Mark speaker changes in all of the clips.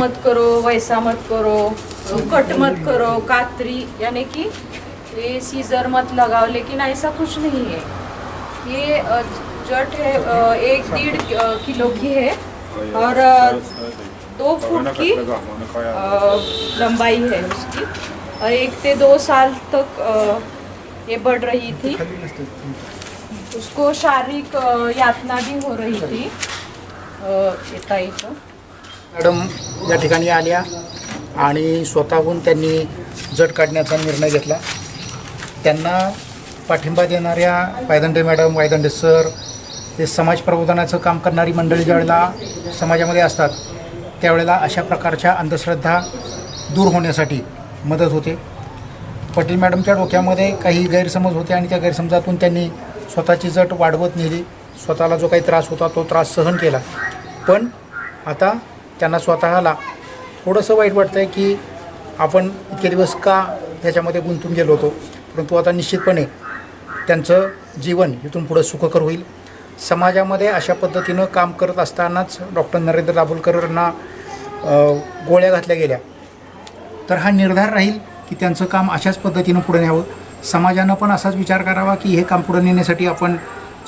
Speaker 1: वैसा मत करो कट मत करो, कातरी, यानी कि ये सीजर मत लगाओ, लेकिन ऐसा कुछ नहीं है। ये जट है एक डेढ़ किलो की है, और दो फुट की लंबाई है उसकी, और एक से दो साल तक ये बढ़ रही थी। उसको शारीरिक यातना भी हो रही थी ताईचं
Speaker 2: मॅडम या ठिकाणी आल्या आणि स्वतःहून त्यांनी जट काढण्याचा निर्णय घेतला. त्यांना पाठिंबा देणाऱ्या वायदंडे मॅडम वायदंडे सर हे समाज प्रबोधनाचं काम करणारी मंडळी ज्यावेळेला समाजामध्ये असतात त्यावेळेला अशा प्रकारच्या अंधश्रद्धा दूर होण्यासाठी मदत होते. पटेल मॅडमच्या डोक्यामध्ये काही गैरसमज होते आणि त्या गैरसमजातून त्यांनी स्वतःची जट वाढवत नेली. स्वतःला जो काही त्रास होता तो त्रास सहन केला. पण आता त्यांना स्वतःला थोडंसं वाईट वाटतं आहे की आपण इतके दिवस का ह्याच्यामध्ये गुंतून गेलो होतो? परंतु आता निश्चितपणे त्यांचं जीवन इथून पुढं सुखकर होईल. समाजामध्ये अशा पद्धतीनं काम करत असतानाच डॉक्टर नरेंद्र दाभोलकरांना गोळ्या घातल्या गेल्या. तर हा निर्धार राहील की त्यांचं काम अशाच पद्धतीनं पुढे न्यावं. समाजानं पण असाच विचार करावा की हे काम पुढे नेण्यासाठी आपण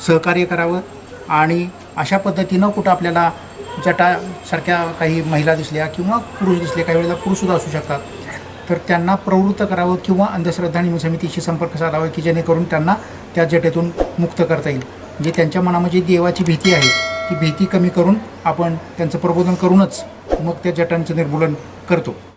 Speaker 2: सहकार्य करावं आणि अशा पद्धतीनं कुठं आपल्याला जटासारख्या काही महिला दिसल्या किंवा पुरुष दिसले काही वेळेला पुरुषसुद्धा असू शकतात. तर त्यांना प्रवृत्त करावं किंवा अंधश्रद्धा नियम समितीशी संपर्क साधावा की जेणेकरून त्यांना त्या जटेतून मुक्त करता येईल. म्हणजे त्यांच्या मनामध्ये देवाची भीती आहे ती भीती कमी करून आपण त्यांचं प्रबोधन करूनच मग त्या जटांचं निर्मूलन करतो.